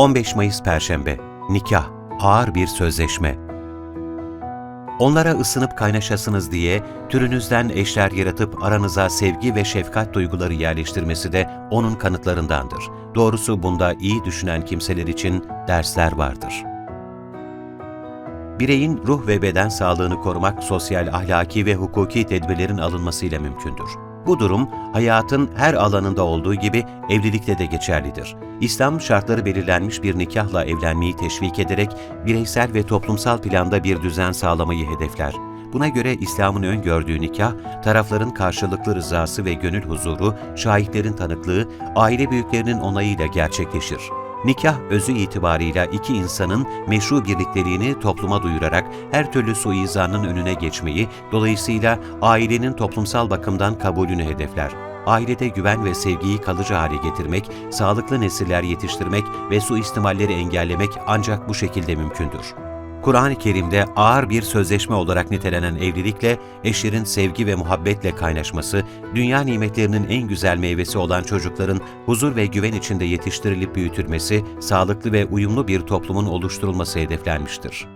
15 Mayıs Perşembe Nikah, ağır bir sözleşme. Onlara ısınıp kaynaşasınız diye türünüzden eşler yaratıp aranıza sevgi ve şefkat duyguları yerleştirmesi de onun kanıtlarındandır. Doğrusu bunda iyi düşünen kimseler için dersler vardır. Bireyin ruh ve beden sağlığını korumak sosyal, ahlaki ve hukuki tedbirlerin alınmasıyla mümkündür. Bu durum hayatın her alanında olduğu gibi evlilikte de geçerlidir. İslam şartları belirlenmiş bir nikahla evlenmeyi teşvik ederek bireysel ve toplumsal planda bir düzen sağlamayı hedefler. Buna göre İslam'ın öngördüğü nikah, tarafların karşılıklı rızası ve gönül huzuru, şahitlerin tanıklığı, aile büyüklerinin onayıyla gerçekleşir. Nikah özü itibarıyla iki insanın meşru birlikteliğini topluma duyurarak her türlü suizanın önüne geçmeyi, dolayısıyla ailenin toplumsal bakımdan kabulünü hedefler. Ailede güven ve sevgiyi kalıcı hale getirmek, sağlıklı nesiller yetiştirmek ve suistimalleri engellemek ancak bu şekilde mümkündür. Kur'an-ı Kerim'de ağır bir sözleşme olarak nitelenen evlilikle eşlerin sevgi ve muhabbetle kaynaşması, dünya nimetlerinin en güzel meyvesi olan çocukların huzur ve güven içinde yetiştirilip büyütülmesi, sağlıklı ve uyumlu bir toplumun oluşturulması hedeflenmiştir.